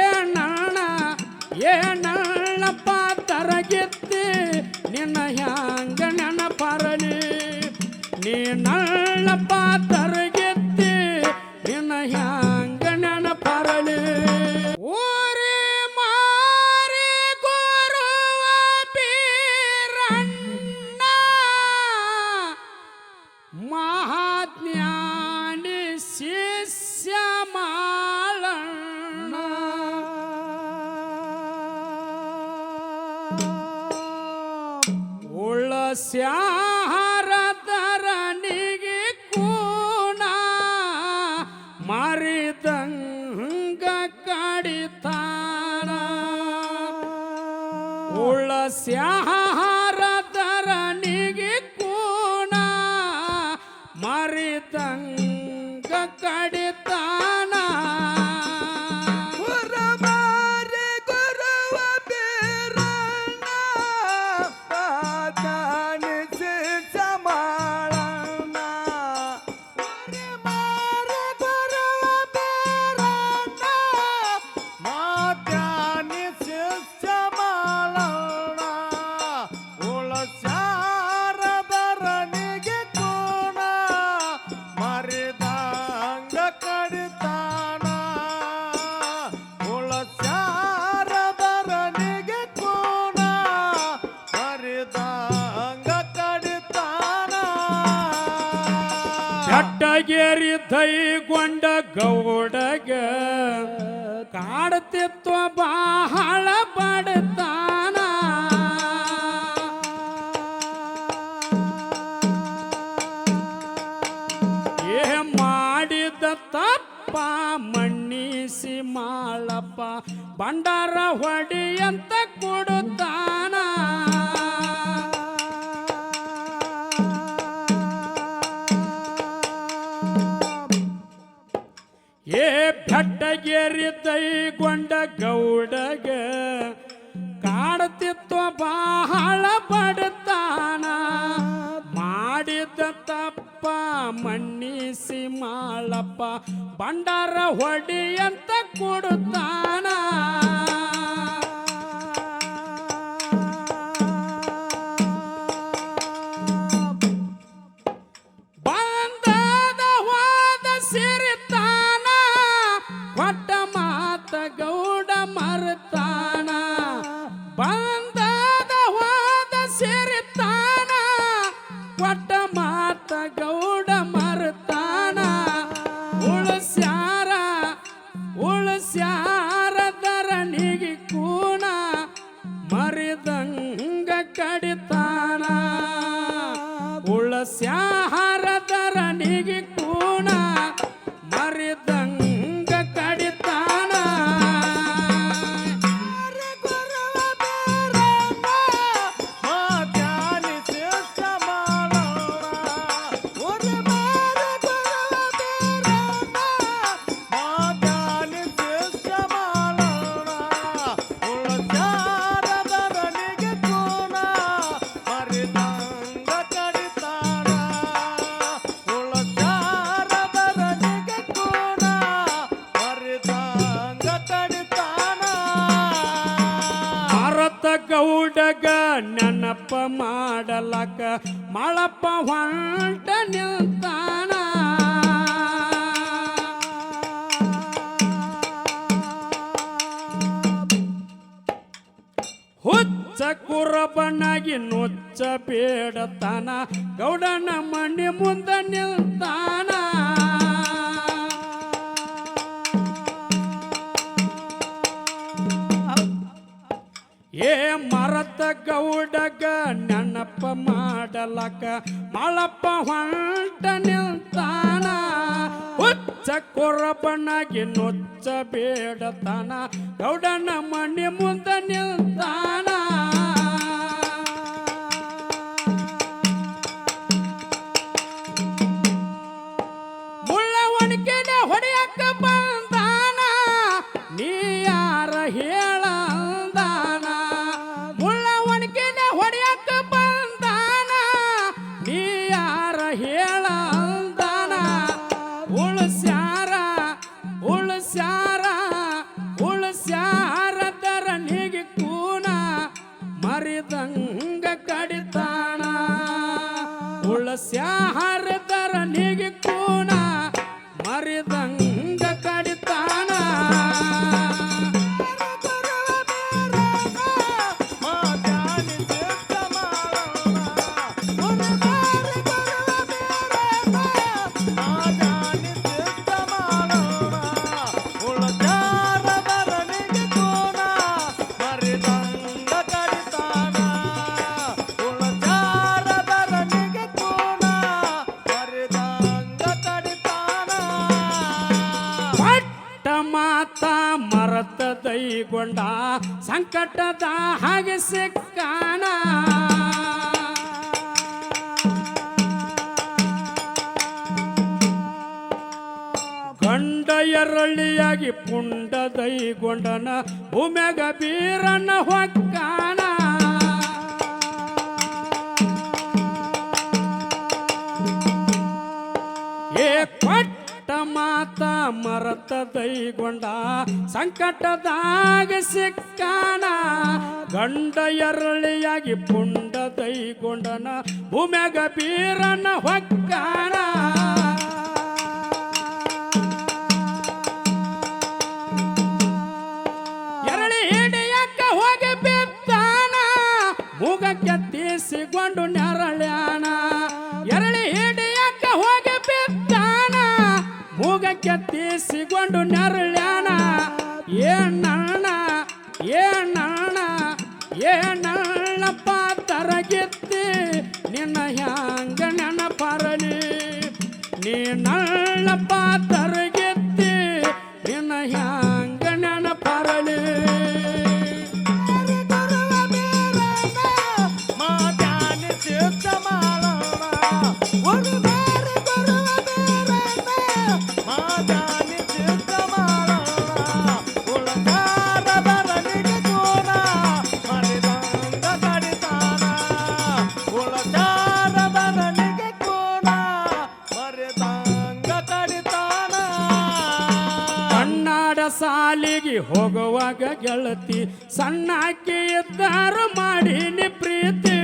ಏನಣ್ಣ ಏನಣ್ಣಪ್ಪ ತರಗೆತ್ತಿ ನಿನ್ನ ಹ್ಯಾಂಗ ನೆನಪರಲಿ. ನೀನಳ್ಳಪ್ಪ ತರಗೆತ್ತಿ ನಿನ್ನ ಹ್ಯಾಂಗ ನೆನಪರಲಿ. ಊರೇ ಮಾರಿ ಗುರುವ ಬೀರಣ್ಣ, ಮಹಾಜ್ಞಾನಿ ಶಿಷ್ಯ ಮಾಳಣ್ಣ ಉಳ್ಳ ಸ್ಯಾರದರನಿಗೆ ಕೂಣ ಮಾರಿದಂಗ ಕಡಿತಾನ ಉಳ್ಳ ಸ್ಯಾರದರನಿಗೆ ಕೂಣ ಮಾರಿದಂಗ ಕಡಿತಾನ ದೈಗೊಂಡ ಗೌಡಗ ಕಾಡ್ತಿತ್ತು ಬಹಳ ಪಡ್ತಾನ ಏ ಮಾಡಿದ ತಪ್ಪ ಮಣ್ಣಿಸಿ ಮಾಳಪ್ಪ ಬಂಡಾರ ಹೊಡಿಯಂತ ಕೊಡುತ್ತಾನ ಬೆಟ್ಟಗೇರಿ ತೈಗೊಂಡ ಗೌಡಗ ಕಾಡತಿತ್ತು ಬಹಳ ಪಡುತ್ತಾನ ಮಾಡಿದ ತಪ್ಪ ಮಣ್ಣಿಸಿ ಮಾಳಪ್ಪ ಬಂಡಾರ ಹೊಡಿಯಂತ ಕೊಡುತ್ತಾನ. பாந்த ಗೌಡಗ ನೆನಪ ಮಾಡಲಕ ಮಳಪ್ಪ ಹೊಂಟ ನಿಲ್ತಾನ ಹುಚ್ಚ ಕುರಬನಾಗಿ ನುಚ್ಚ ಬೇಡತಾನ ಗೌಡನ ಮಣ್ಣಿ ಮುಂದ ನಿಲ್ತಾನ ಗೌಡಗ ನೆನಪ ಮಾಡಲಕ ಮಳಪ್ಪ ಹೊಂಟ ನಿಲ್ತಾನ. ಹುಚ್ಚ ಕೊರಬನಾಗಿ ನುಚ್ಚ ಬೇಡತಾನ. ಗೌಡನ ಮಣ್ಣಿ ಮುಂದ ನಿಲ್ತಾನ. ಮುಳ್ಳ ಒಣಕೆನ ಹೊಡೆಯಕ್ಕ ಬಂದಾನ হার ದೈಗೊಂಡ ಸಂಕಟದ ಹಾಗೆ ಸಿಕ್ಕಾಣ ಗಂಡ ಎರಳಿಯಾಗಿ ಪುಂಡ ದೈಗೊಂಡನ ಭೂಮ್ಯಾಗ ಬೀರನ ಹೊಕ್ಕಾಣ ಮರತ ದೈಗೊಂಡ ಸಂಕಟದಾಗ ಸಿಕ್ಕಾನ, ಗಂಡ ಎರಳಿಯಾಗಿ ಪುಂಡ ದೈಗೊಂಡನ, ಭೂಮ್ಯಾಗ ಬೀರನ ಹೊಕ್ಕಾಣ ಎರಳಿ ಹಿಡಿಯಕ್ಕ ಹೋಗಿ ಬಿತ್ತಾನ ಮೂಗಕ್ಕೆ ತೀಸಿಕೊಂಡು ನೆರಳ್ಯಾನ ತೀಸಿಕೊಂಡು ನೆರಳ್ಯಾನ ಹೋಗುವಾಗ ಗೆಳತಿ ಸಣ್ಣಾಕಿ ಇದ್ದಾರು ಮಾಡೀನಿ ಪ್ರೀತಿ.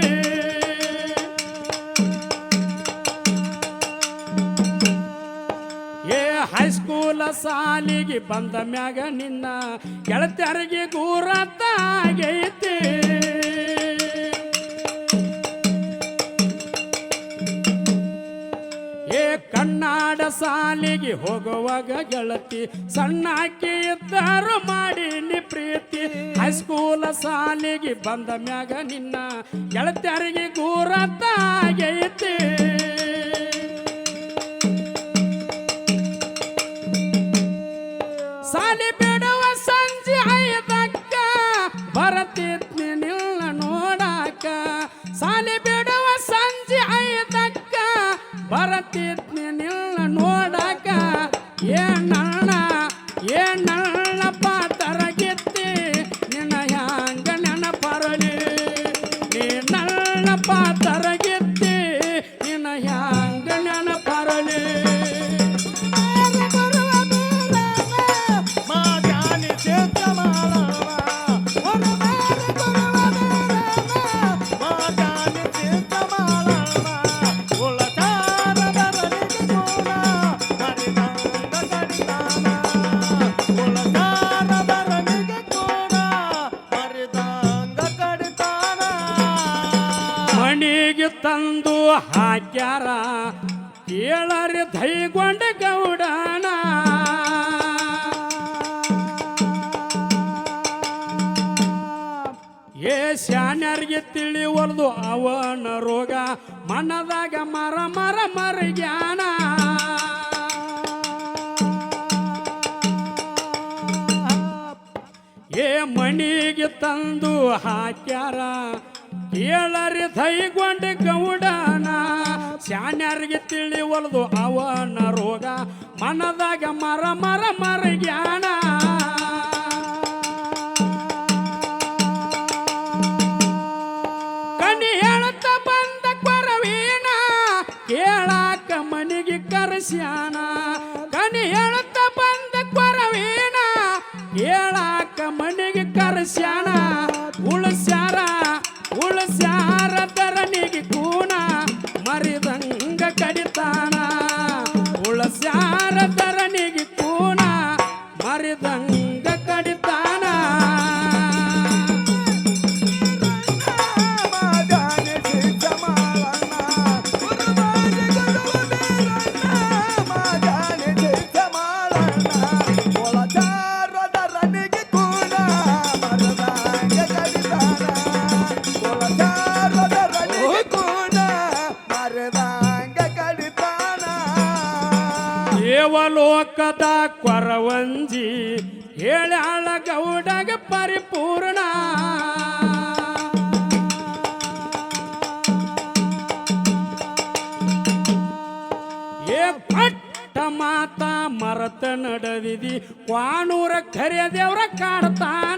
ಏ ಹೈಸ್ಕೂಲ ಸಾಲಿಗೆ ಬಂದ ಮ್ಯಾಗ ನಿನ್ನ ಗೆಳತಿಯರಿಗೆ ಗೂರತ್ತ ಆಗೈತಿ. ಕನ್ನಡ ಸಾಲಿಗೆ ಹೋಗುವಾಗ ಗೆಳತಿ ಸಣ್ಣಾಕಿ ಇದ್ದಾರು ಮಾಡೀನಿ ಪ್ರೀತಿ. ಹೈಸ್ಕೂಲ ಸಾಲಿಗೆ ಬಂದ ಮ್ಯಾಗ ನಿನ್ನ ಗೆಳತಿಯರಿಗೆ ಗೂರತ್ತ ಏನಣ್ಣ ಮನದಾಗ ಮರ ಮರ ಜ್ಞಾನ. ಏ ಮಣಿಗೆ ತಂದು ಹಾಕ್ಯಾರ, ಕೇಳರಿ ದೈಗೊಂಡ ಗೌಡನ. ಶಾನ್ಯರಿಗೆ ತಿಳಿವಲ್ದು ಅವನ ರೋಗ, ಮನದಾಗ ಮರ ಮರ ಮರ ಕನಿ cristiana. ದೇವಲೋಕದ ಕೊರವಂಜಿ ಹೇಳ್ಯಾಳ ಗೌಡಗ ಪರಿಪೂರ್ಣ. ಏ ಪಟ್ಟ ಮಾತ ಮರತ ನಡೆದಿದಿ ಕ್ವಾನೂರ ಕರೆ ದೇವ್ರ ಕಾಡ್ತಾನ.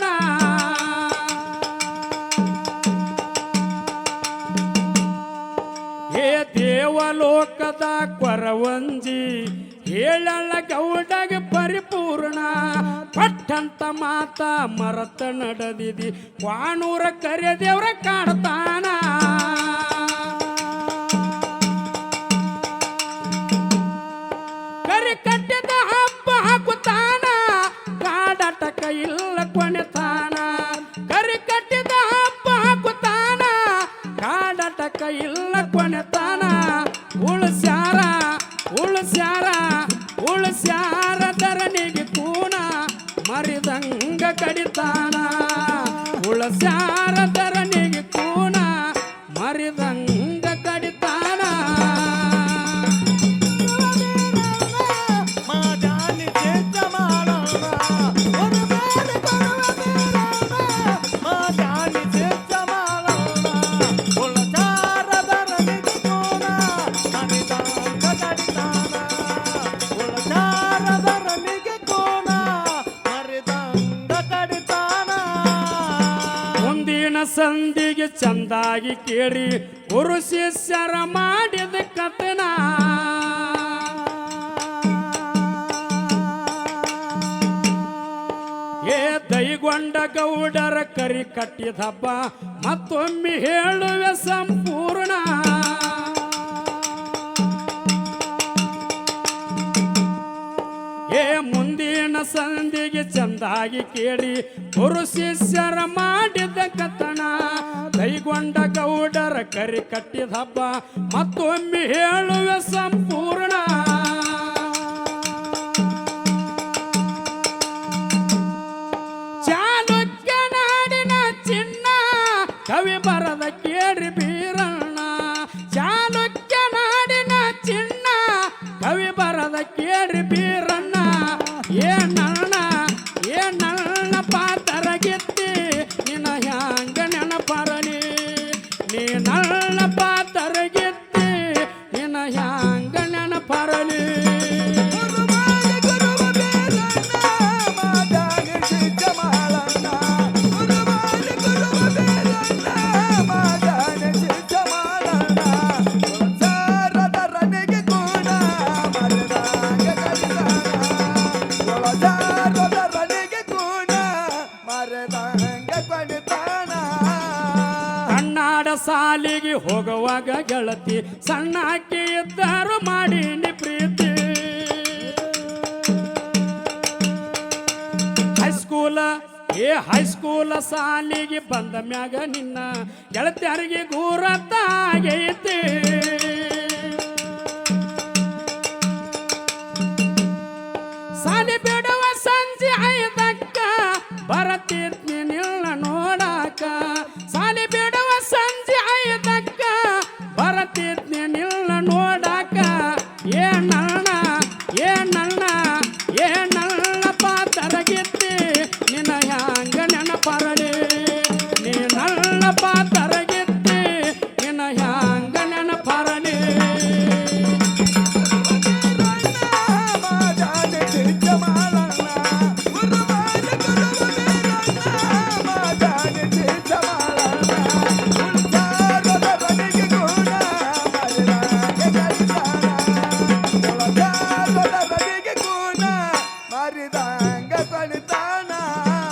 ಗೌಡಗ ಪರಿಪೂರ್ಣ. ಪಟ್ಟಂತ ಮಾತ ಮರತ ನಡೆದಿದಿ. ವಾಣೂರ ಕರೆ ದೇವ್ರ ಕಾಡ್ತಾನ ಮರಿದಂಗ ಕಡಿತಾನ ಉಳಸ್ಯಾರ ಧರಣಿಗೆ ಚಂದಾಗಿ ಕೇಳಿ ಗುರು ಶಿಷ್ಯರ ಮಾಡಿದ ಕಥನ. ಏ ದೈಗೊಂಡ ಗೌಡರ ಕರಿ ಕಟ್ಟಿದಪ್ಪ ಹಬ್ಬ ಮತ್ತೊಮ್ಮೆ ಹೇಳುವೆ ಸಂಪೂರ್ಣ. ಏ ಮುಂದಿನ ಸಂಧಿಗೆ ಚಂದಾಗಿ ಕೇಳಿ ಗುರು ಶಿಷ್ಯರ ಮಾಡಿದ ಕಥನ. ಕೈಗೊಂಡ ಗೌಡರ ಕರಿ ಕಟ್ಟಿದ ಹಬ್ಬ ಮತ್ತೊಮ್ಮೆ ಹೇಳುವೆ ಸಂಪೂರ್ಣ. ಗೆಳತಿ ಹಾಕಿ ಎದ್ದಾರು ಮಾಡೀನಿ ಪ್ರೀತಿ. ಹೈಸ್ಕೂಲ ಏ ಹೈಸ್ಕೂಲ ಸಾಲಿಗೆ ಬಂದ ಮ್ಯಾಗ ನಿನ್ನ ಗೆಳತಿಯರಿಗೆ ಗೂರತ್ತಾಗೈತಿ পাতা